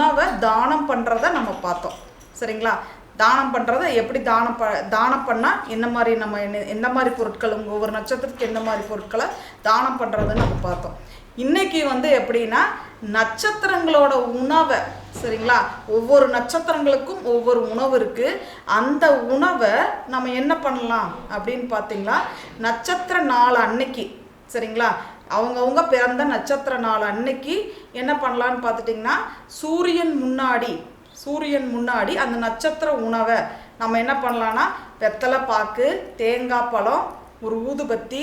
உணவை தானம் பண்ணுறத நம்ம பார்த்தோம். சரிங்களா? தானம் பண்ணுறத எப்படி தானம் ப தானம் பண்ணால் என்ன மாதிரி நம்ம என்ன எந்த மாதிரி பொருட்கள் ஒவ்வொரு நட்சத்திரத்துக்கு எந்த மாதிரி பொருட்களை தானம் பண்ணுறதுன்னு நம்ம பார்த்தோம். இன்னைக்கு வந்து எப்படின்னா நட்சத்திரங்களோட உணவை சரிங்களா? ஒவ்வொரு நட்சத்திரங்களுக்கும் ஒவ்வொரு உணவு இருக்குது அந்த உணவை நம்ம என்ன பண்ணலாம் அப்படின்னு பார்த்தீங்களா நட்சத்திர நாள் அன்னைக்கு சரிங்களா? அவங்கவுங்க பிறந்த நட்சத்திர நாள் அன்னைக்கு என்ன பண்ணலான்னு பார்த்துட்டிங்கன்னா சூரியன் முன்னாடி சூரியன் முன்னாடி அந்த நட்சத்திர உணவை நம்ம என்ன பண்ணலான்னா வெத்தலை பாக்கு தேங்காய் பழம் ஒரு ஊதுபத்தி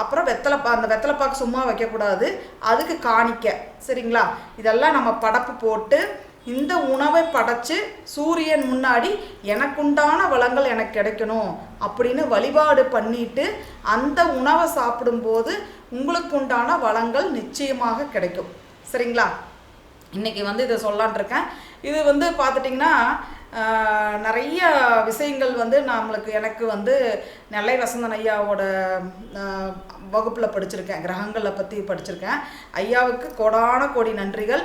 அப்புறம் வெத்தலை பா அந்த வெத்தலை பாக்கு சும்மா வைக்கக்கூடாது. அதுக்கு காணிக்க சரிங்களா? இதெல்லாம் நம்ம படப்பு போட்டு இந்த உணவை படைச்சு சூரியன் முன்னாடி எனக்குண்டான வளங்கள் எனக்கு கிடைக்கணும் அப்படின்னு வழிபாடு பண்ணிட்டு அந்த உணவை சாப்பிடும்போது உங்களுக்கு உண்டான வளங்கள் நிச்சயமாக கிடைக்கும். சரிங்களா? இன்னைக்கு வந்து இதை சொல்லான்ட்ருக்கேன் இது வந்து பார்த்துட்டிங்கன்னா நிறைய விஷயங்கள் வந்து நம்மளுக்கு எனக்கு வந்து நெல்லை வசந்தன் ஐயாவோட வகுப்பில் படிச்சிருக்கேன். கிரகங்களை பற்றி படிச்சிருக்கேன். ஐயாவுக்கு கோடான கோடி நன்றிகள்.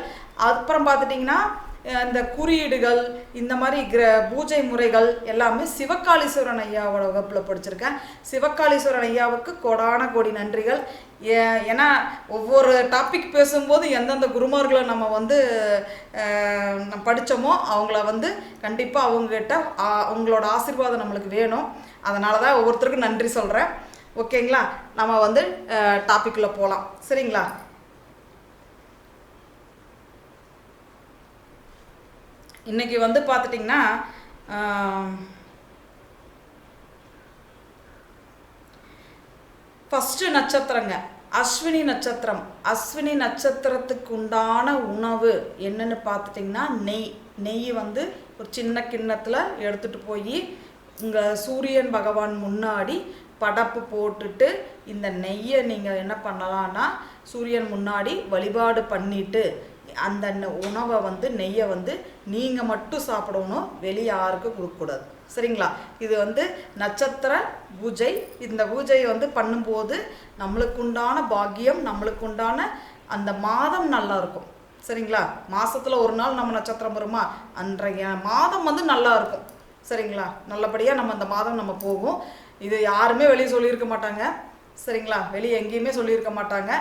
அப்புறம் பார்த்துட்டிங்கன்னா இந்த குறியீடுகள் இந்த மாதிரி கிர பூஜை முறைகள் எல்லாமே சிவகாளீஸ்வரன் ஐயாவோட வகுப்பில் படிச்சிருக்கேன். சிவகாளீஸ்வரன் ஐயாவுக்கு கோடான கோடி நன்றிகள். ஏ- ஏன்னா ஒவ்வொரு டாபிக் பேசும்போது எந்தெந்த குருமார்களை நம்ம வந்து நம்ம படித்தோமோ அவங்கள வந்து கண்டிப்பாக அவங்ககிட்ட அவங்களோட ஆசீர்வாதம் நம்மளுக்கு வேணும். அதனால தான் ஒவ்வொருத்தருக்கும் நன்றி சொல்கிறேன் ஓகேங்களா? நம்ம வந்து டாப்பிக்குள்ளே போகலாம் சரிங்களா? இன்னைக்கு வந்து பார்த்துட்டிங்கன்னா ஃபஸ்ட்டு நட்சத்திரங்க. அஸ்வினி நட்சத்திரம். அஸ்வினி நட்சத்திரத்துக்கு உண்டான உணவு என்னன்னு பார்த்துட்டிங்கன்னா நெய். நெய் வந்து ஒரு சின்ன கிண்ணத்தில் எடுத்துகிட்டு போய் இங்கே சூரியன் பகவான் முன்னாடி படப்பு போட்டுட்டு இந்த நெய்யை நீங்கள் என்ன பண்ணலான்னா சூரியன் முன்னாடி வழிபாடு பண்ணிட்டு அந்த உணவை வந்து நெய்யை வந்து நீங்கள் மட்டும் சாப்பிடணும். வெளியே யாருக்கும் கொடுக்கக்கூடாது. சரிங்களா? இது வந்து நட்சத்திர பூஜை. இந்த பூஜையை வந்து பண்ணும்போது நம்மளுக்கு உண்டான பாக்கியம் நம்மளுக்கு உண்டான அந்த மாதம் நல்லா இருக்கும். சரிங்களா? மாதத்தில் ஒரு நாள் நம்ம நட்சத்திரம் வருமா? அன்றைய மாதம் வந்து நல்லா இருக்கும். சரிங்களா? நல்லபடியாக நம்ம அந்த மாதம் நம்ம போகும். இது யாருமே வெளியே சொல்லியிருக்க மாட்டாங்க. சரிங்களா? வெளியே எங்கேயுமே சொல்லியிருக்க மாட்டாங்க.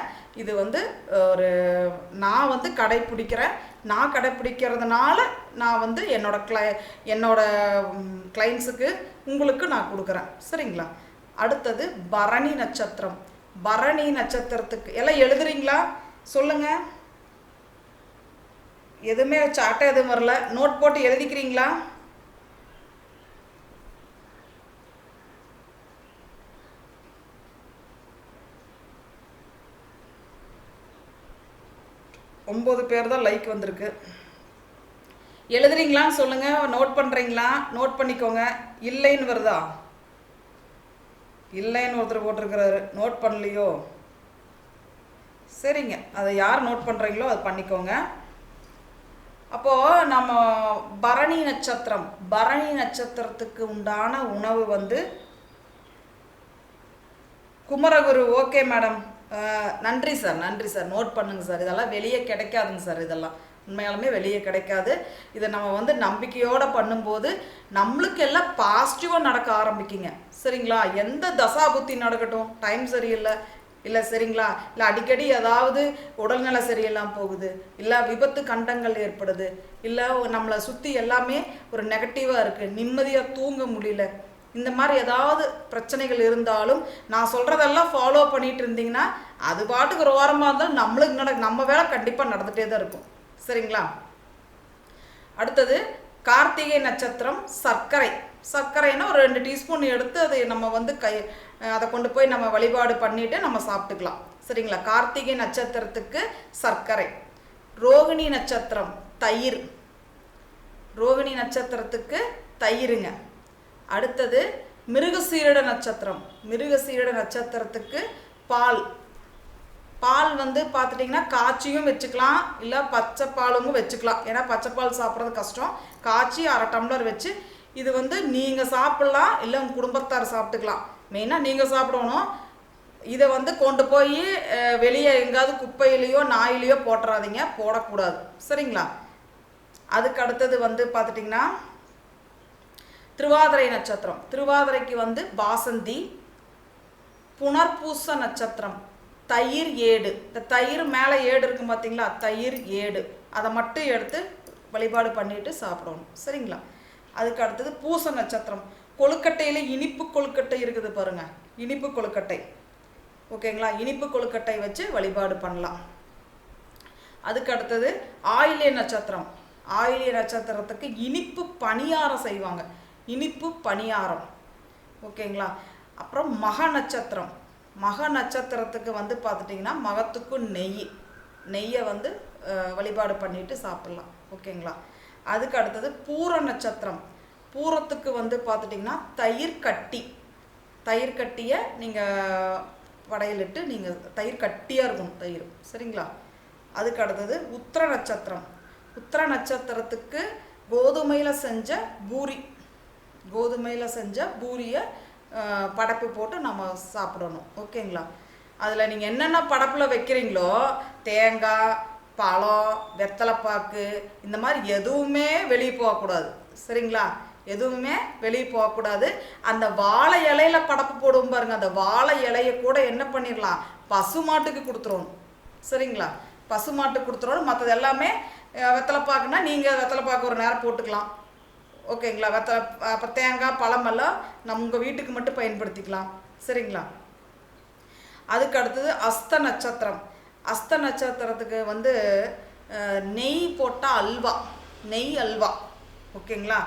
இது வந்து ஒரு நான் வந்து கடைப்பிடிக்கிறேன். நான் கடைப்பிடிக்கிறதுனால நான் வந்து என்னோட கிளை என்னோட கிளைண்ட்ஸுக்கு உங்களுக்கு நான் கொடுக்குறேன். சரிங்களா? அடுத்தது பரணி நட்சத்திரம். பரணி நட்சத்திரத்துக்கு எல்லாம் எழுதுறீங்களா? சொல்லுங்க. எதுவுமே சாட்டை எதுவும் வரல. நோட் போட்டு எழுதிக்கிறீங்களா? ஒம்பது பேர் தான் லைக் வந்திருக்கு. எழுதுறீங்களான்னு சொல்லுங்க. நோட் பண்ணுறீங்களா நோட் பண்ணிக்கோங்க. இல்லைன்னு வருதா? இல்லைன்னு ஒருத்தர் போட்டிருக்கிறாரு. நோட் பண்ணலையோ? சரிங்க. அதை யார் நோட் பண்ணுறீங்களோ அது பண்ணிக்கோங்க. அப்போது நம்ம பரணி நட்சத்திரம். பரணி நட்சத்திரத்துக்கு உண்டான உணவு வந்து குமரகுரு. ஓகே மேடம் நன்றி சார் நன்றி சார். நோட் பண்ணுங்க சார். இதெல்லாம் வெளியே கிடைக்காதுங்க சார் இதெல்லாம். உண்மையாலுமே வெளியே கிடைக்காது. இதை நம்ம வந்து நம்பிக்கையோடு பண்ணும்போது நம்மளுக்கு எல்லாம் பாசிட்டிவாக நடக்க ஆரம்பிக்குங்க. சரிங்களா? எந்த தசாபுத்தி நடக்கட்டும். டைம் சரியில்லை. இல்லை சரிங்களா? இல்லை அடிக்கடி ஏதாவது உடல்நல சரியில்லாம போகுது. இல்லை விபத்து கண்டங்கள் ஏற்படுது. இல்லை நம்மளை சுற்றி எல்லாமே ஒரு நெகட்டிவாக இருக்குது நிம்மதியாக தூங்க முடியல. இந்த மாதிரி ஏதாவது பிரச்சனைகள் இருந்தாலும் நான் சொல்கிறதெல்லாம் ஃபாலோ பண்ணிட்டு இருந்தீங்கன்னா அது பாட்டுக்கு ஒரு ஓரமாக இருந்தாலும் நம்மளுக்கு நட நம்ம வேலை கண்டிப்பாக நடந்துகிட்டே தான் இருக்கும். சரிங்களா? அடுத்தது கார்த்திகை நட்சத்திரம் சர்க்கரை. சர்க்கரைன்னா ஒரு ரெண்டு டீஸ்பூன் எடுத்து அதை நம்ம வந்து கை அதை கொண்டு போய் நம்ம வழிபாடு பண்ணிட்டு நம்ம சாப்பிட்டுக்கலாம். சரிங்களா? கார்த்திகை நட்சத்திரத்துக்கு சர்க்கரை. ரோகிணி நட்சத்திரம் தயிர். ரோகிணி நட்சத்திரத்துக்கு தயிருங்க. அடுத்தது மிருகசீரட நட்சத்திரம். மிருகசீரட நட்சத்திரத்துக்கு பால். பால் வந்து பார்த்துட்டிங்கன்னா காய்ச்சியும் வச்சுக்கலாம் இல்லை பச்சை பாலும் வச்சுக்கலாம். ஏன்னா பச்சை பால் சாப்பிட்றது கஷ்டம். காய்ச்சி அரை டம்ளர் வச்சு இது வந்து நீங்கள் சாப்பிட்லாம் இல்லை உங்கள் குடும்பத்தார் சாப்பிட்டுக்கலாம். மெயினாக நீங்கள் சாப்பிடணும். இதை வந்து கொண்டு போய் வெளியே எங்காவது குப்பையிலையோ நாயிலையோ போட்டுறாதீங்க. போடக்கூடாது. சரிங்களா? அதுக்கு அடுத்தது வந்து பார்த்துட்டிங்கன்னா திருவாதிரை நட்சத்திரம். திருவாதிரைக்கு வந்து பாசந்தி புனர்பூச நட்சத்திரம் தயிர் ஏடு. இந்த தயிர் மேலே ஏடு இருக்கும் பார்த்தீங்களா தயிர் ஏடு. அதை மட்டும் எடுத்து வழிபாடு பண்ணிட்டு சாப்பிடணும். சரிங்களா? அதுக்கு அடுத்தது பூச நட்சத்திரம். கொழுக்கட்டையில் இனிப்பு கொழுக்கட்டை இருக்குது பாருங்க. இனிப்பு கொழுக்கட்டை. ஓகேங்களா? இனிப்பு கொழுக்கட்டை வச்சு வழிபாடு பண்ணலாம். அதுக்கு அடுத்தது ஆயிலிய நட்சத்திரம். ஆயிலிய நட்சத்திரத்துக்கு இனிப்பு பணியாரம் செய்வாங்க. இனிப்பு பணியாரம். ஓகேங்களா? அப்புறம் மக நட்சத்திரம். மக நட்சத்திரத்துக்கு வந்து பார்த்துட்டிங்கன்னா மகத்துக்கும் நெய். நெய்யை வந்து வழிபாடு பண்ணிட்டு சாப்பிட்லாம். ஓகேங்களா? அதுக்கு அடுத்தது பூர நட்சத்திரம். பூரத்துக்கு வந்து பார்த்துட்டிங்கன்னா தயிர் கட்டி. தயிர் கட்டியை நீங்கள் வடையிலிட்டு நீங்கள் தயிர் கட்டியாக இருக்கும் தயிர். சரிங்களா? அதுக்கு அடுத்தது உத்திர நட்சத்திரம். உத்திர நட்சத்திரத்துக்கு கோதுமையில் செஞ்ச பூரி. கோதுமையில் செஞ்ச பூரியை படப்பு படைப்பு போட்டு நம்ம சாப்பிடணும். ஓகேங்களா? அதில் நீங்கள் என்னென்ன படப்பில் வைக்கிறீங்களோ தேங்காய் பழம் வெத்தலைப்பாக்கு இந்த மாதிரி எதுவுமே வெளியே போகக்கூடாது. சரிங்களா? எதுவுமே வெளியே போகக்கூடாது. அந்த வாழை இலையில படப்பு போடுவோம் பாருங்க. அந்த வாழை இலையை கூட என்ன பண்ணிடலாம் பசு மாட்டுக்கு கொடுத்துருவோம் சரிங்களா? பசு மாட்டுக்கு கொடுத்துருவோம் மற்றது எல்லாமே வெத்தலைப்பாக்குன்னா நீங்கள் வெத்தலைப்பாக்கு ஒரு நேரம் போட்டுக்கலாம். ஓகேங்களா? வத்த தேங்காய் பழமெல்லாம் நம்ம உங்கள் வீட்டுக்கு மட்டும் பயன்படுத்திக்கலாம். சரிங்களா? அதுக்கு அடுத்தது அஸ்த நட்சத்திரம். அஸ்த நட்சத்திரத்துக்கு வந்து நெய் போட்டால் அல்வா. நெய் அல்வா. ஓகேங்களா?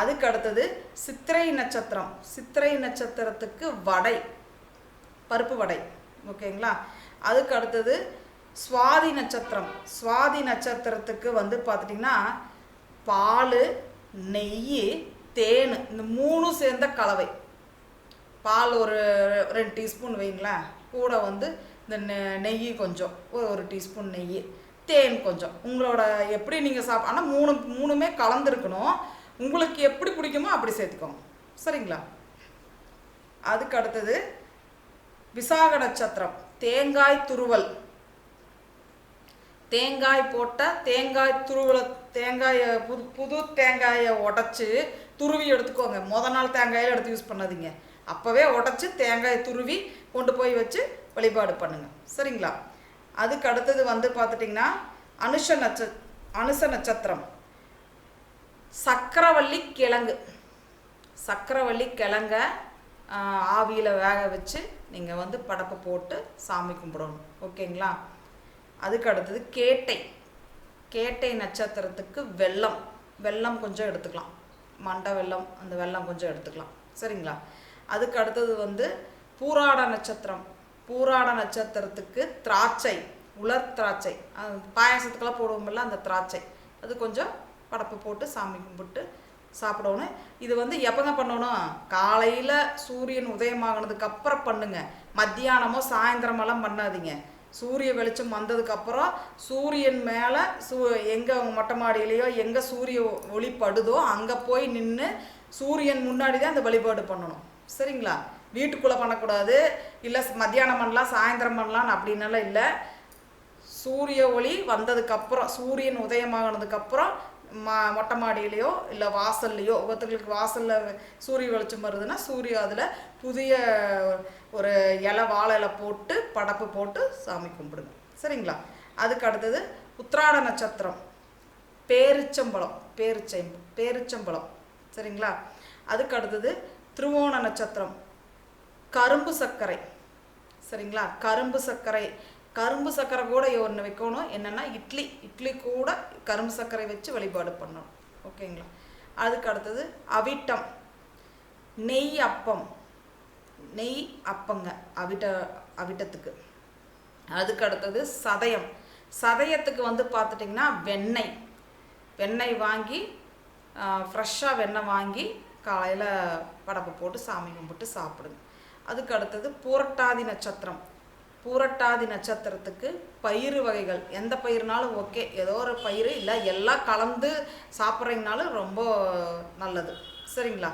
அதுக்கு அடுத்தது சித்திரை நட்சத்திரம். சித்திரை நட்சத்திரத்துக்கு வடை. பருப்பு வடை. ஓகேங்களா? அதுக்கு அடுத்தது சுவாதி நட்சத்திரம். சுவாதி நட்சத்திரத்துக்கு வந்து பார்த்துட்டிங்கன்னா பால் நெய் தேன் இந்த மூணும் சேர்ந்த கலவை. பால் ஒரு ரெண்டு டீஸ்பூன் வைங்களேன். கூட வந்து இந்த நெ- நெய் கொஞ்சம். ஒரு ஒரு டீஸ்பூன் நெய் தேன் கொஞ்சம். உங்களோட எப்படி நீங்கள் சாப் ஆனால் மூணு மூணுமே கலந்துருக்கணும். உங்களுக்கு எப்படி பிடிக்குமோ அப்படி சேர்த்துக்கோங்க. சரிங்களா? அதுக்கு அடுத்தது விசாக நட்சத்திரம் தேங்காய் துருவல். தேங்காய் போட்டால் தேங்காய் துருவல தேங்காயை புது புது தேங்காயை உடச்சி துருவி எடுத்துக்கோங்க. முத நாள் தேங்காயில் எடுத்து யூஸ் பண்ணாதீங்க. அப்போவே உடச்சி தேங்காய் துருவி கொண்டு போய் வச்சு வழிபாடு பண்ணுங்கள் சரிங்களா? அதுக்கு அடுத்தது வந்து பார்த்துட்டிங்கன்னா அனுஷ நட்ச அனுச நட்சத்திரம். சக்கரவள்ளி கிழங்கு. சக்கரவள்ளி கிழங்க ஆவியில் வேக வச்சு நீங்கள் வந்து படப்பை போட்டு சாமி கும்பிடணும். ஓகேங்களா? அதுக்கு அடுத்தது கேட்டை. கேட்டை நட்சத்திரத்துக்கு வெல்லம் வெல்லம் கொஞ்சம் எடுத்துக்கலாம். மண்டை வெல்லம் அந்த வெல்லம் கொஞ்சம் எடுத்துக்கலாம். சரிங்களா? அதுக்கு அடுத்தது வந்து பூராட நட்சத்திரம். பூராட நட்சத்திரத்துக்கு திராட்சை உலர் திராட்சை. பாயாசத்துக்கெல்லாம் போடுவோம்ல அந்த திராட்சை. அது கொஞ்சம் படப்பு போட்டு சாமி கும்பிட்டு சாப்பிடணும். இது வந்து எப்போங்க பண்ணணும்? காலையில் சூரியன் உதயமாகினதுக்கு அப்புறம் பண்ணுங்க. மத்தியானமோ சாயந்தரமெல்லாம் பண்ணாதீங்க. சூரிய வெளிச்சம் வந்ததுக்கப்புறம் சூரியன் மேலே சூ எங்கே மொட்டை மாடியிலையோ எங்கே சூரிய ஒளி படுதோ அங்கே போய் நின்று சூரியன் முன்னாடி தான் அந்த வழிபாடு பண்ணணும். சரிங்களா? வீட்டுக்குள்ளே பண்ணக்கூடாது. இல்லை மத்தியானம் பண்ணலாம் சாயந்தரம் பண்ணலாம் அப்படின்னலாம் இல்லை. சூரிய ஒளி வந்ததுக்கப்புறம் சூரியன் உதயமாகனதுக்கப்புறம் மா மொட்டை மாடியிலையோ இல்லை வாசல்லையோ ஒருத்தங்களுக்கு வாசலில் சூரிய வெளிச்சம் வருதுன்னா சூரிய அதில் புதிய ஒரு இலை வாழை இலை போட்டு படப்பு போட்டு சாமி கும்பிடுங்க. சரிங்களா? அதுக்கு அடுத்தது உத்ராட நட்சத்திரம். பேரிச்சம்பழம் பேரிச்சை பேரிச்சம்பழம். சரிங்களா? அதுக்கு அடுத்தது திருவோண நட்சத்திரம். கரும்பு சர்க்கரை. சரிங்களா? கரும்பு சர்க்கரை. கரும்பு சர்க்கரை கூட ஒன்று வைக்கணும். என்னென்னா இட்லி. இட்லி கூட கரும்பு சர்க்கரை வச்சு வழிபாடு பண்ணணும். ஓகேங்களா அதுக்கு அடுத்தது அவிட்டம். நெய் அப்பம். நெய் அப்பங்க. அவிட்ட அவிட்டத்துக்கு. அதுக்கு அடுத்தது சதயம். சதயத்துக்கு வந்து பார்த்துட்டிங்கன்னா வெண்ணெய். வெண்ணெய் வாங்கி ஃப்ரெஷ்ஷாக வெண்ணெய் வாங்கி காலையில் படப்பை போட்டு சாமி கும்பிட்டு சாப்பிடுங்க. அதுக்கு அடுத்தது பூரட்டாதி நட்சத்திரம். பூரட்டாதி நட்சத்திரத்துக்கு பயிறு வகைகள். எந்த பயிர்னாலும் ஓகே. ஏதோ ஒரு பயிர் இல்லை எல்லாம் கலந்து சாப்பிட்றீங்கனாலும் ரொம்ப நல்லது. சரிங்களா?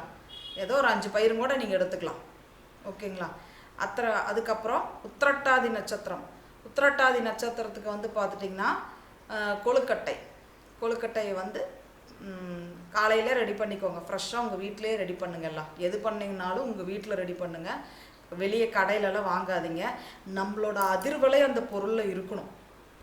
ஏதோ ஒரு அஞ்சு பயிரும் கூட நீங்கள் எடுத்துக்கலாம். ஓகேங்களா? அத்தனை அதுக்கப்புறம் உத்திரட்டாதி நட்சத்திரம். உத்திரட்டாதி நட்சத்திரத்துக்கு வந்து பார்த்துட்டிங்கன்னா கொழுக்கட்டை. கொழுக்கட்டையை வந்து காலையில் ரெடி பண்ணிக்கோங்க. ஃப்ரெஷ்ஷாக உங்கள் வீட்டிலேயே ரெடி பண்ணுங்க எல்லாம். எது பண்ணிங்கனாலும் உங்கள் வீட்டில் ரெடி பண்ணுங்கள் வெளியே கடையிலலாம் வாங்காதீங்க. நம்மளோட அதிர்வலை அந்த பொருளில் இருக்கணும்.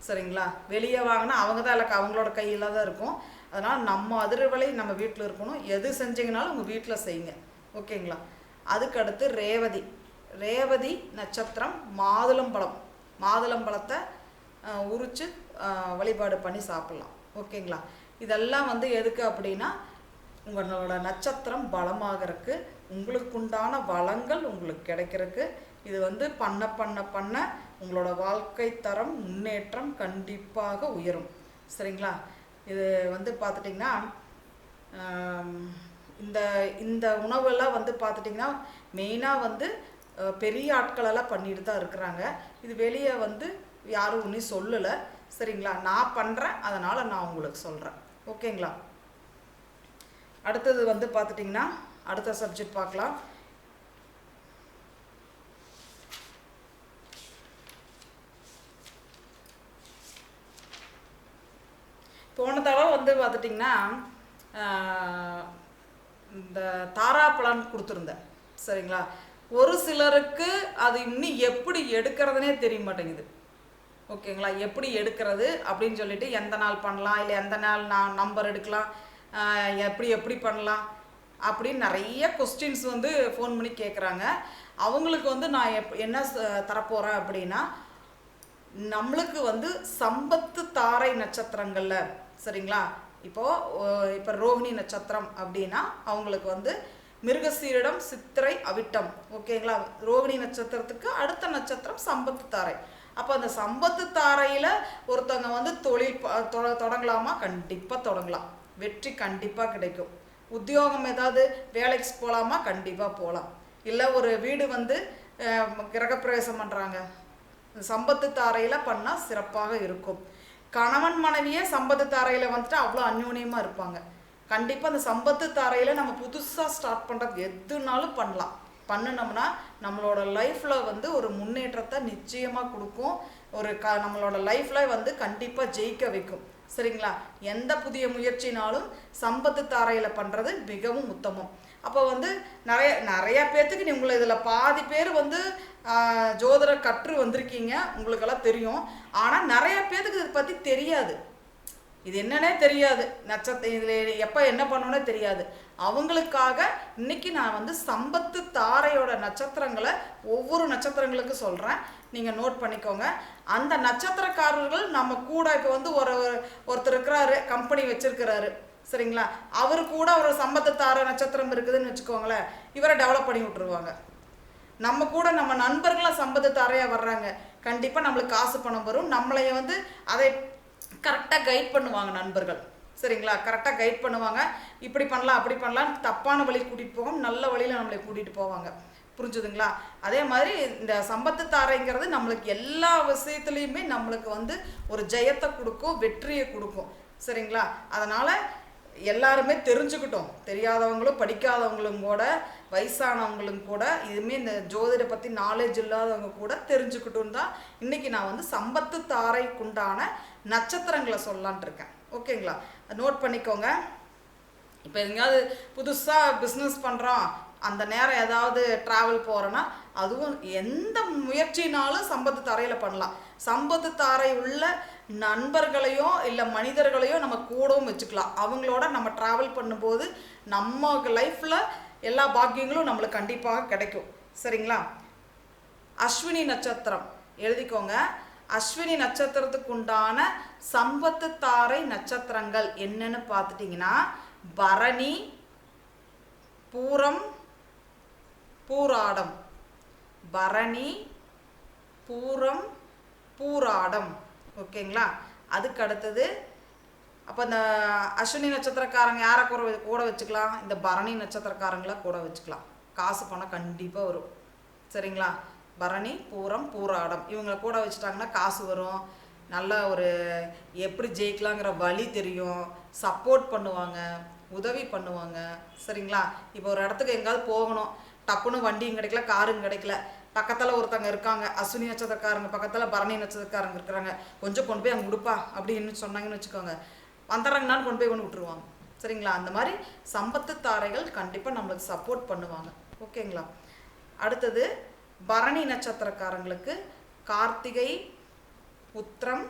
சரிங்களா? வெளியே வாங்கினா அவங்க தான் இல்லை அவங்களோட கையில் தான் இருக்கும். அதனால் நம்ம அதிர்வலை நம்ம வீட்டில் இருக்கணும். எது செஞ்சீங்கனாலும் உங்கள் வீட்டில் செய்யுங்க. ஓகேங்களா? அதுக்கடுத்து ரேவதி. ரேவதி நட்சத்திரம் மாதுளம்பழம் மாதுளம்பழத்தை உரித்து வழிபாடு பண்ணி சாப்பிட்லாம். ஓகேங்களா? இதெல்லாம் வந்து எதுக்கு அப்படின்னா உங்களோட நட்சத்திரம் பலமாகறதுக்கு உங்களுக்கு உண்டான வளங்கள் உங்களுக்கு கிடைக்கிறதுக்கு இது வந்து பண்ண பண்ண பண்ண உங்களோட வாழ்க்கை தரம் முன்னேற்றம் கண்டிப்பாக உயரும். சரிங்களா? இது வந்து பார்த்துட்டிங்கன்னா இந்த இந்த உணவெல்லாம் வந்து பார்த்துட்டிங்கன்னா மெயினாக வந்து பெரிய ஆட்களெல்லாம் பண்ணிட்டு தான் இருக்கிறாங்க. இது வெளியே வந்து யாரும் ஒன்றும் சொல்லலை. சரிங்களா? நான் பண்ணுறேன் அதனால் நான் உங்களுக்கு சொல்கிறேன் ஓகேங்களா? அடுத்தது வந்து பார்த்துட்டிங்கன்னா அடுத்த சப்ஜெக்ட் பார்க்கலாம். போன தடவை வந்து பார்த்துட்டிங்கன்னா இந்த தாராப்பழம் கொடுத்துருந்தேன் சரிங்களா? ஒரு சிலருக்கு அது இன்னும் எப்படி எடுக்கிறதுனே தெரிய மாட்டேங்குது. ஓகேங்களா? எப்படி எடுக்கிறது அப்படின்னு சொல்லிட்டு எந்த நாள் பண்ணலாம்? இல்லை எந்த நாள் நான் நம்பர் எடுக்கலாம்? எப்படி எப்படி பண்ணலாம்? அப்படின்னு நிறைய கொஸ்டின்ஸ் வந்து ஃபோன் பண்ணி கேட்குறாங்க அவங்களுக்கு வந்து நான் எப் என்ன தரப்போகிறேன் அப்படின்னா நம்மளுக்கு வந்து சம்பத்து தாரை நட்சத்திரங்களில் சரிங்களா? இப்போது இப்போ ரோஹிணி நட்சத்திரம் அப்படின்னா அவங்களுக்கு வந்து மிருகசீரிடம் சித்திரை அவிட்டம் ஓகேங்களா? ரோகிணி நட்சத்திரத்துக்கு அடுத்த நட்சத்திரம் சம்பத்து தாரை. அப்போ அந்த சம்பத்து தாரையில் ஒருத்தவங்க வந்து தொழில் தொ- தொடங்கலாமா? கண்டிப்பாக தொடங்கலாம். வெற்றி கண்டிப்பாக கிடைக்கும். உத்தியோகம் ஏதாவது வேலைக்கு போகலாமா கண்டிப்பாக போகலாம் இல்லை ஒரு வீடு வந்து கிரகப்பிரவேசம் பண்ணுறாங்க சம்பத்து தாரையில் பண்ணால் சிறப்பாக இருக்கும். கணவன் மனைவியே சம்பத்து தாரையில் வந்துட்டு அவ்வளோ அந்யோன்யமாக இருப்பாங்க. கண்டிப்பாக அந்த சம்பத்து தாரையில் நம்ம புதுசாக ஸ்டார்ட் பண்ணுறது எதுனாலும் பண்ணலாம். பண்ணினோம்னா நம்மளோட லைஃப்பில் வந்து ஒரு முன்னேற்றத்தை நிச்சயமாக கொடுக்கும். ஒரு க நம்மளோட லைஃப்பில் வந்து கண்டிப்பாக ஜெயிக்க வைக்கும். சரிங்களா? எந்த புதிய முயற்சினாலும் சம்பத்து தாரையில் பண்ணுறது மிகவும் உத்தமம். அப்போ வந்து நிறைய நிறைய பேர்த்துக்கு நீ உங்களை இதில் பாதி பேர் வந்து ஜோதிட கற்று வந்திருக்கீங்க. உங்களுக்கெல்லாம் தெரியும். ஆனால் நிறைய பேர்த்துக்கு இதை பற்றி தெரியாது. இது என்னன்னே தெரியாது. நட்சத்திரம் இதில் எப்போ என்ன பண்ணோன்னே தெரியாது. அவங்களுக்காக இன்னைக்கு நான் வந்து சம்பத்து தாரையோட நட்சத்திரங்களை ஒவ்வொரு நட்சத்திரங்களுக்கு சொல்கிறேன் நீங்கள் நோட் பண்ணிக்கோங்க. அந்த நட்சத்திரக்காரர்கள் நம்ம கூட இப்போ வந்து ஒரு ஒருத்தர் இருக்கிறாரு கம்பெனி வச்சிருக்கிறாரு. சரிங்களா? அவர் கூட ஒரு சம்பத்து நட்சத்திரம் இருக்குதுன்னு வச்சுக்கோங்களேன். இவரை டெவலப் பண்ணி விட்டுருவாங்க. நம்ம கூட நம்ம நண்பர்களும் சம்பத்து தாரையாக வர்றாங்க. கண்டிப்பாக நம்மளுக்கு காசு பணம் வரும். நம்மளைய வந்து அதை கரெக்டாக கைட் பண்ணுவாங்க நண்பர்கள். சரிங்களா? கரெக்டாக கைட் பண்ணுவாங்க. இப்படி பண்ணலாம் அப்படி பண்ணலாம். தப்பான வழி கூட்டிகிட்டு போவோம் நல்ல வழியில் நம்மளை கூட்டிகிட்டு போவாங்க. புரிஞ்சுதுங்களா? அதே மாதிரி இந்த சம்பத்து தாரைங்கிறது நம்மளுக்கு எல்லா விஷயத்துலையுமே நம்மளுக்கு வந்து ஒரு ஜெயத்தை கொடுக்கும் வெற்றியை கொடுக்கும். சரிங்களா? அதனால் எல்லாருமே தெரிஞ்சுக்கிட்டோம். தெரியாதவங்களும் படிக்காதவங்களும் கூட வயசானவங்களும் கூட இதுவுமே இந்த ஜோதிட பற்றி நாலேஜ் இல்லாதவங்க கூட தெரிஞ்சுக்கிட்டும் தான் இன்றைக்கி நான் வந்து சம்பத்து தாரைக்குண்டான நட்சத்திரங்களை சொல்லலான்ட்டு இருக்கேன். ஓகேங்களா? நோட் பண்ணிக்கோங்க. இப்போ எங்கேயாவது புதுசாக பிஸ்னஸ் பண்ணுறோம் அந்த நேரம் ஏதாவது ட்ராவல் போகிறோன்னா அதுவும் எந்த முயற்சினாலும் சம்பத்து தாரையில் பண்ணலாம். சம்பத்து தாரை உள்ள நண்பர்களையோ இல்லை மனிதர்களையோ நம்ம கூடவும் வச்சுக்கலாம். அவங்களோட நம்ம ட்ராவல் பண்ணும்போது நம்ம லைஃப்பில் எல்லா பாக்கியங்களும் நம்மளுக்கு கண்டிப்பாக கிடைக்கும். சரிங்களா? அஸ்வினி நட்சத்திரம். எழுதிக்கோங்க. அஸ்வினி நட்சத்திரத்துக்கு உண்டான சம்பத்து தாரை நட்சத்திரங்கள் என்னன்னு பார்த்துட்டிங்கன்னா பரணி பூரம் பூராடம். பரணி பூரம் பூராடம். ஓகேங்களா? அதுக்கு அடுத்தது அப்போ இந்த அஸ்வினி நட்சத்திரக்காரங்க யாரை கூட கூட வச்சுக்கலாம்? இந்த பரணி நட்சத்திரக்காரங்கள கூட வச்சுக்கலாம். காசு பணம் கண்டிப்பாக வரும். சரிங்களா? பரணி பூரம் பூராடம். இவங்களை கூட வச்சுட்டாங்கன்னா காசு வரும். நல்ல ஒரு எப்படி ஜெயிக்கலாங்கிற வழி தெரியும். சப்போர்ட் பண்ணுவாங்க. உதவி பண்ணுவாங்க. சரிங்களா? இப்போ ஒரு இடத்துக்கு எங்கேயாவது போகணும். டப்புன்னு வண்டியும் கிடைக்கல காரும் கிடைக்கல. பக்கத்தில் ஒருத்தங்க இருக்காங்க அஸ்வினி நட்சத்திரக்காரங்க பக்கத்தில் பரணி நட்சத்திரக்காரங்க இருக்கிறாங்க. கொஞ்சம் கொண்டு போய் அங்கே கொடுப்பா அப்படின்னு சொன்னாங்கன்னு வச்சுக்கோங்க. வந்துடுறாங்கனாலும் கொண்டு போய் கொண்டு விட்டுருவாங்க. சரிங்களா? அந்த மாதிரி சம்பத்து தாரைகள் கண்டிப்பாக நம்மளுக்கு சப்போர்ட் பண்ணுவாங்க. ஓகேங்களா? அடுத்தது பரணி நட்சத்திரக்காரங்களுக்கு கார்த்திகை உத்திரம்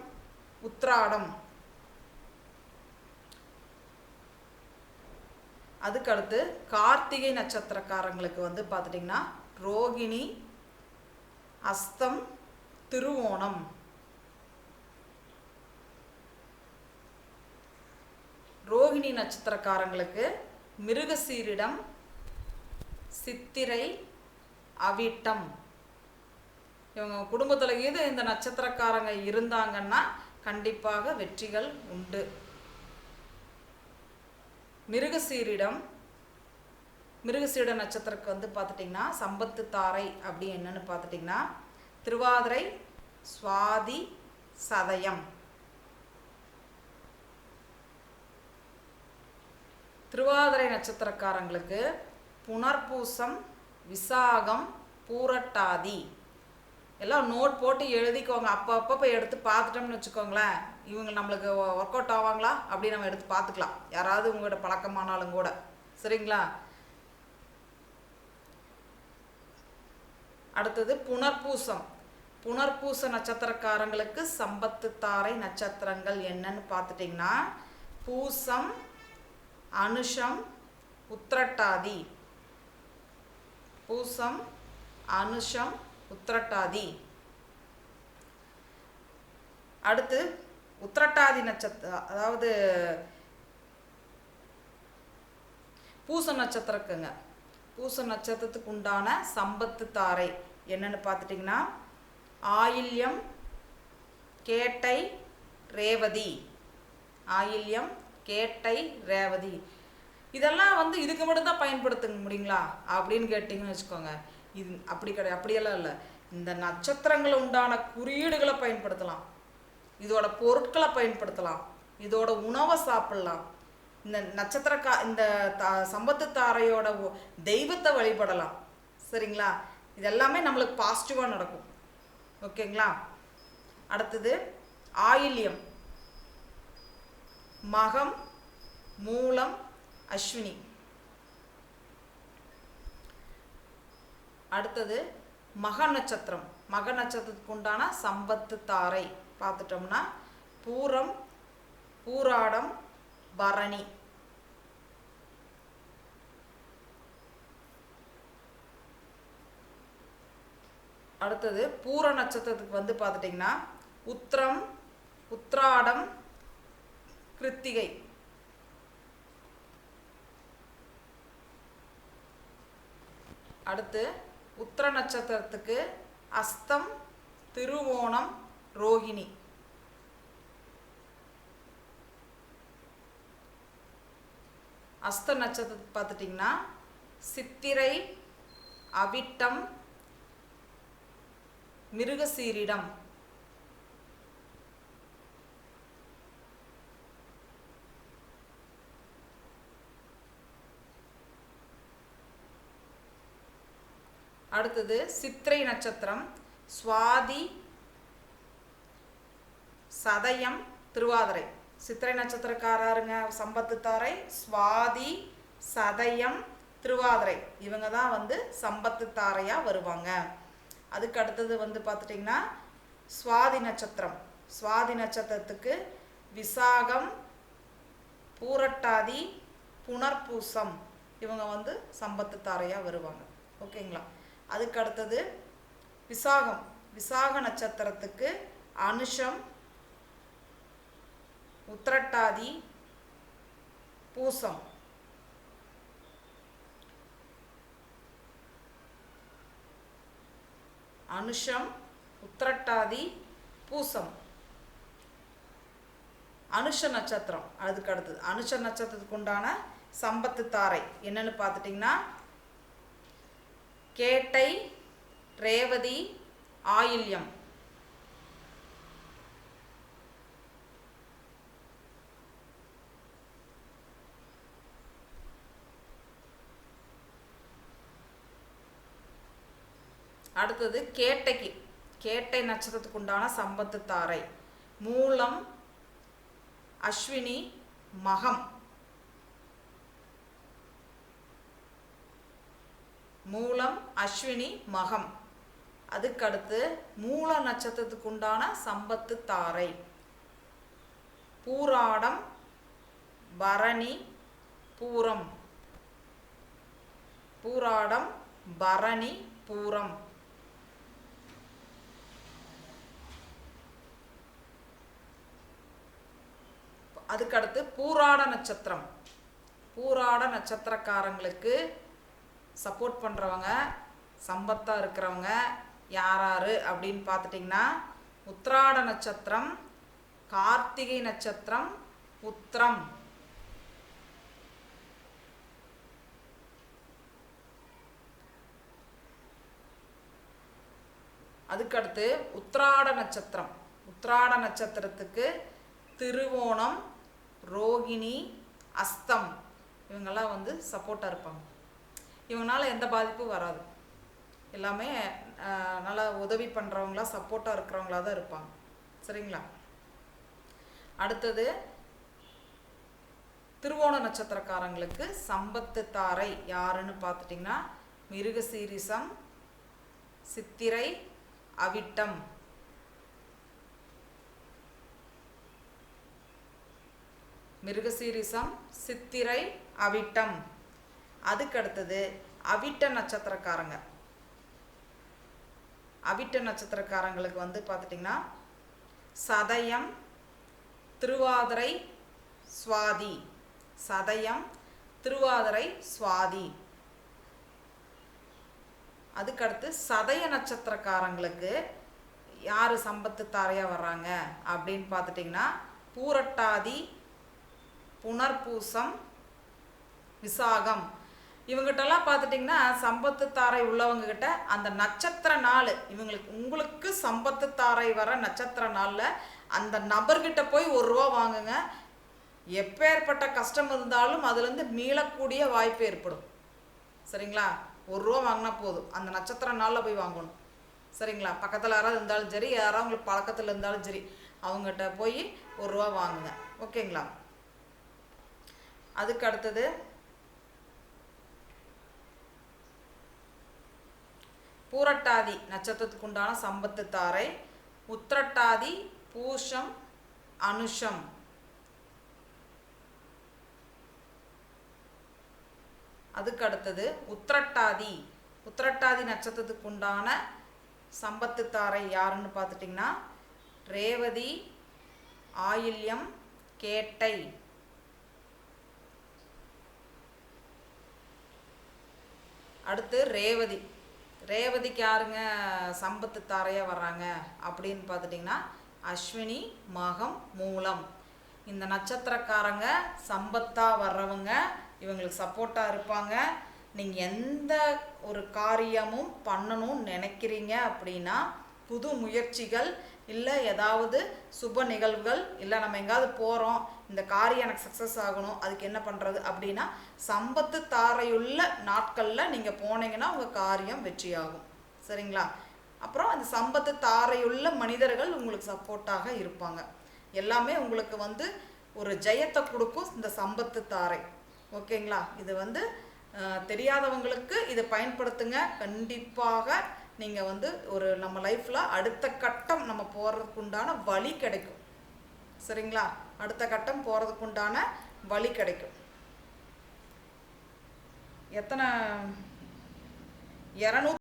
உத்ராடம் அதுக்கு அடுத்து கார்த்திகை நட்சத்திரக்காரங்களுக்கு வந்து பார்த்துட்டிங்கன்னா ரோகிணி அஸ்தம் திருவோணம். ரோகிணி நட்சத்திரக்காரங்களுக்கு மிருகசீரிடம் சித்திரை அவிட்டம். இவங்க குடும்பத்தில் இது இந்த நட்சத்திரக்காரங்க இருந்தாங்கன்னா கண்டிப்பாக வெற்றிகள் உண்டு. மிருகசீரிடம் மிருகசீட நட்சத்திரக்கு வந்து பார்த்துட்டிங்கன்னா சம்பத்து தாரை அப்படி என்னன்னு பார்த்துட்டிங்கன்னா திருவாதிரை சுவாதி சதயம். திருவாதிரை நட்சத்திரக்காரங்களுக்கு புனர்பூசம் விசாகம் பூரட்டாதி. எல்லாம் நோட் போட்டு எழுதிக்கோங்க. அப்போ அப்போ போய் எடுத்து பார்த்துட்டோம்னு வச்சுக்கோங்களேன். இவங்க நம்மளுக்கு ஒர்க் அவுட் ஆவாங்களா? அப்படி நம்ம எடுத்து பார்த்துக்கலாம். யாராவது உங்களோட பழக்கமானாலும் கூட. சரிங்களா? அடுத்தது புனர்பூசம். புனர்பூச நட்சத்திரக்காரங்களுக்கு சம்பத்து தாரை நட்சத்திரங்கள் என்னன்னு பார்த்துட்டிங்கன்னா பூசம் அனுஷம் உத்திரட்டாதி. பூசம் அனுஷம் உத்திரட்டாதி. அடுத்து உத்திரட்டாதி நட்சத்திர அதாவது பூச நட்சத்திரக்குங்க. பூச நட்சத்திரத்துக்கு உண்டான சம்பத்து தாரை என்னன்னு பார்த்துட்டிங்கன்னா ஆயில்யம் கேட்டை ரேவதி. ஆயில்யம் கேட்டை ரேவதி. இதெல்லாம் வந்து இதுக்கு மட்டும்தான் பயன்படுத்துங்க முடியுங்களா? அப்படின்னு கேட்டிங்கன்னு வச்சுக்கோங்க. இது அப்படி கிடையாது. அப்படியெல்லாம் இல்லை. இந்த நட்சத்திரங்கள் உண்டான குறியீடுகளை பயன்படுத்தலாம். இதோட பொருட்களை பயன்படுத்தலாம். இதோட உணவை சாப்பிடலாம். இந்த நட்சத்திரக்கா இந்த த சம்பத்து தாரையோட தெய்வத்தை வழிபடலாம். சரிங்களா? இதெல்லாமே நம்மளுக்கு பாசிட்டிவாக நடக்கும். ஓகேங்களா? அடுத்தது ஆயில்யம். மகம் மூலம் அஸ்வினி. அடுத்தது மக நட்சத்திரம் மக நட்சத்திரத்துக்கு உண்டான சம்பத்து தாரை பார்த்துட்டோம்னா பூரம் பூராடம் பரணி. அடுத்தது பூர நட்சத்திரத்துக்கு வந்து பார்த்துட்டிங்கன்னா உத்திரம் உத்ராடம் கிருத்திகை. அடுத்து உத்திர நட்சத்திரத்துக்கு அஸ்தம் திருவோணம் ரோகிணி. அஸ்த நட்சத்திரத்துக்கு பார்த்துட்டிங்கன்னா சித்திரை அவிட்டம் மிருகசீரிடம். அடுத்தது சித்திரை நட்சத்திரம் சுவாதி சதயம் திருவாதிரை. சித்திரை நட்சத்திரக்காரருங்க சம்பத்துத்தாரை சுவாதி சதயம் திருவாதிரை. இவங்க தான் வந்து சம்பத்து தாரையாக வருவாங்க. அதுக்கு அடுத்தது வந்து பார்த்துட்டிங்கன்னா சுவாதி நட்சத்திரம். சுவாதி நட்சத்திரத்துக்கு விசாகம் பூரட்டாதி புனர்பூசம் இவங்க வந்து சம்பத்து தாரையாக வருவாங்க. ஓகேங்களா? அதுக்கு அடுத்தது விசாகம். விசாக நட்சத்திரத்துக்கு அனுஷம் உத்திரட்டாதி பூசம். அனுஷம் உத்திரட்டாதி பூசம். அனுஷ நட்சத்திரம். அதுக்கு அடுத்தது. அனுஷ நட்சத்திரத்துக்கு உண்டான சம்பத்து தாரை. என்னன்னு பார்த்துட்டிங்கன்னா கேட்டை ரேவதி ஆயில்யம். அடுத்தது கேட்டைக்கு. கேட்டை நட்சத்திரத்துக்கு உண்டான சம்பத்து தாரை மூலம் அஸ்வினி மகம். மூலம் அஸ்வினி மகம். அதுக்கடுத்து மூல நட்சத்திரத்துக்கு உண்டான சம்பத்து தாரை. பூராடம் பரணி பூரம். பூராடம் பரணி பூரம். அதுக்கடுத்து பூராட நட்சத்திரம். பூராட நட்சத்திரக்காரங்களுக்கு சப்போர்ட் பண்ணுறவங்க சம்பத்தாக இருக்கிறவங்க யார் யார் அப்படின்னு பார்த்துட்டிங்கன்னா உத்ராட நட்சத்திரம் கார்த்திகை நட்சத்திரம் உத்திரம். அதுக்கடுத்து உத்ராட நட்சத்திரம். உத்ராட நட்சத்திரத்துக்கு திருவோணம் ரோகிணி அஸ்தம். இவங்கெல்லாம் வந்து சப்போர்ட்டாக இருப்பாங்க. இவங்களால எந்த பாதிப்பும் வராது. எல்லாமே நல்லா உதவி பண்ணுறவங்களா சப்போர்ட்டாக இருக்கிறவங்களா தான் இருப்பாங்க. சரிங்களா? அடுத்தது திருவோண நட்சத்திரக்காரங்களுக்கு சம்பத்து தாரை யாருன்னு பார்த்துட்டிங்கன்னா மிருகசீரிசம் சித்திரை அவிட்டம். மிருகசீரிசம் சித்திரை அவிட்டம். அதுக்கடுத்தது அவிட்ட நட்சத்திரக்காரங்க. அவிட்ட நட்சத்திரக்காரங்களுக்கு வந்து பார்த்துட்டிங்கன்னா சதயம் திருவாதிரை சுவாதி. சதயம் திருவாதிரை சுவாதி. அதுக்கடுத்து சதய நட்சத்திரக்காரங்களுக்கு யார் சம்பத்து தாரையாக வர்றாங்க அப்படின்னு பார்த்துட்டிங்கன்னா பூரட்டாதி புனர்பூசம் விசாகம். இவங்ககிட்டலாம் பார்த்துட்டிங்கன்னா சம்பத்து தாரை உள்ளவங்கக்கிட்ட அந்த நட்சத்திர நாள் இவங்களுக்கு உங்களுக்கு சம்பத்து தாரை வர நட்சத்திர நாளில் அந்த நபர்கிட்ட போய் ஒரு ரூபா வாங்குங்க. எப்பேற்பட்ட கஷ்டம் இருந்தாலும் அதுலேருந்து மீளக்கூடிய வாய்ப்பு ஏற்படும். சரிங்களா? ஒரு ரூபா வாங்கினா போதும். அந்த நட்சத்திர நாளில் போய் வாங்கணும். சரிங்களா? பக்கத்தில் யாராவது இருந்தாலும் சரி யாராவது உங்களுக்கு பழக்கத்தில் இருந்தாலும் சரி அவங்ககிட்ட போய் ஒரு ரூபா வாங்குங்க. ஓகேங்களா? அதுக்கு அடுத்தது பூரட்டாதி நட்சத்திரத்துக்கு உண்டான சம்பத்து தாரை உத்திரட்டாதி பூஷம் அனுஷம். அதுக்கு அடுத்தது உத்திரட்டாதி. உத்திரட்டாதி நட்சத்திரத்துக்கு உண்டான சம்பத்து தாரை யாருன்னு பார்த்துட்டிங்கன்னா ரேவதி ஆயில்யம் கேட்டை. அடுத்து ரேவதி. ரேவதிக்கு யாருங்க சம்பத்து தாரையாக வர்றாங்க அப்படின்னு பார்த்துட்டிங்கன்னா அஸ்வினி மகம் மூலம். இந்த நட்சத்திரக்காரங்க சம்பத்தாக வர்றவங்க இவங்களுக்கு சப்போர்ட்டாக இருப்பாங்க. நீங்கள் எந்த ஒரு காரியமும் பண்ணணும்னு நினைக்கிறீங்க அப்படின்னா புது முயற்சிகள் இல்லை ஏதாவது சுப நிகழ்வுகள் இல்லை நம்ம எங்காவது போகிறோம் இந்த காரியம் எனக்கு சக்ஸஸ் ஆகணும் அதுக்கு என்ன பண்ணுறது அப்படின்னா சம்பத்து தாரையுள்ள நாட்களில் நீங்கள் போனீங்கன்னா உங்கள் காரியம் வெற்றியாகும். சரிங்களா? அப்புறம் அந்த சம்பத்து தாரையுள்ள மனிதர்கள் உங்களுக்கு சப்போர்ட்டாக இருப்பாங்க. எல்லாமே உங்களுக்கு வந்து ஒரு ஜெயத்தை கொடுக்கும் இந்த சம்பத்து தாரை. ஓகேங்களா? இது வந்து தெரியாதவங்களுக்கு இதை பயன்படுத்துங்க. கண்டிப்பாக நீங்கள் வந்து ஒரு நம்ம லைஃப்பில் அடுத்த கட்டம் நம்ம போகிறதுக்கு உண்டான வழி கிடைக்கும். சரிங்களா? அடுத்த கட்டம் போகிறதுக்கு உண்டான வழி கிடைக்கும். எத்தனை? இரநூத்தி